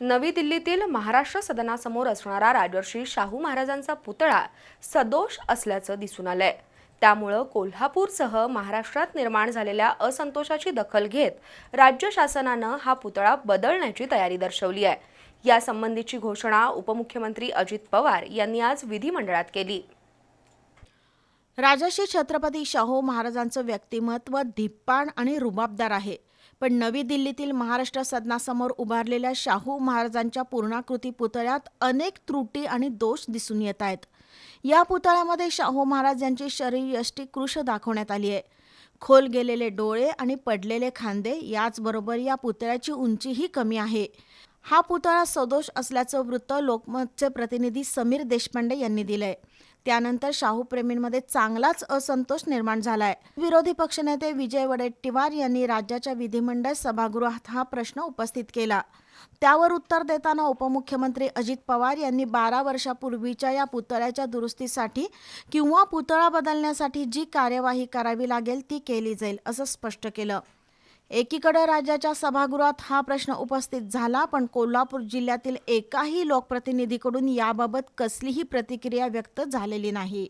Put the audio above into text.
नवी दिल्लीतील महाराष्ट्र सदनासमोर असणारा राजर्षी शाहू महाराजांचा पुतळा सदोष असल्याचं दिसून आलंय. त्यामुळं कोल्हापूरसह महाराष्ट्रात निर्माण झालेल्या असंतोषाची दखल घेत राज्य शासनानं हा पुतळा बदलण्याची तयारी दर्शवली आहे. यासंबंधीची घोषणा उपमुख्यमंत्री अजित पवार यांनी आज विधिमंडळात केली. राजर्षी छत्रपती शाहू महाराजांचं व्यक्तिमत्व धिप्पाण आणि रुबाबदार आहे. पण नवी दिल्लीतील महाराष्ट्र सदनासमोर उभारलेल्या शाहू महाराजांच्या पूर्णाकृती पुतळ्यात अनेक त्रुटी आणि दोष दिसून येत आहेत. या पुतळ्यामध्ये शाहू महाराज यांची शरीरयष्टी कृश दाखवण्यात आली आहे. खोल गेलेले डोळे आणि पडलेले खांदे याचबरोबर या पुतळ्याची उंचीही कमी आहे. हा पुतळा सदोष असल्याचं वृत्त लोकमतचे प्रतिनिधी समीर देशपांडे यांनी दिलंय. त्यानंतर शाहूप्रेमींमध्ये चांगलाच असंतोष निर्माण झालाय. विरोधी पक्षनेते विजय वडेट्टीवार यांनी राज्याच्या विधिमंडळ सभागृहात हा प्रश्न उपस्थित केला. त्यावर उत्तर देताना उपमुख्यमंत्री अजित पवार यांनी बारा वर्षापूर्वीच्या या पुतळ्याच्या दुरुस्तीसाठी किंवा पुतळा बदलण्यासाठी जी कार्यवाही करावी लागेल ती केली जाईल असं स्पष्ट केलं. एकीकडे राज्याच्या सभागृहात हा प्रश्न उपस्थित झाला पण कोल्हापूर जिल्ह्यातील एकाही लोकप्रतिनिधीकडून याबाबत कसलीही प्रतिक्रिया व्यक्त झालेली नाही.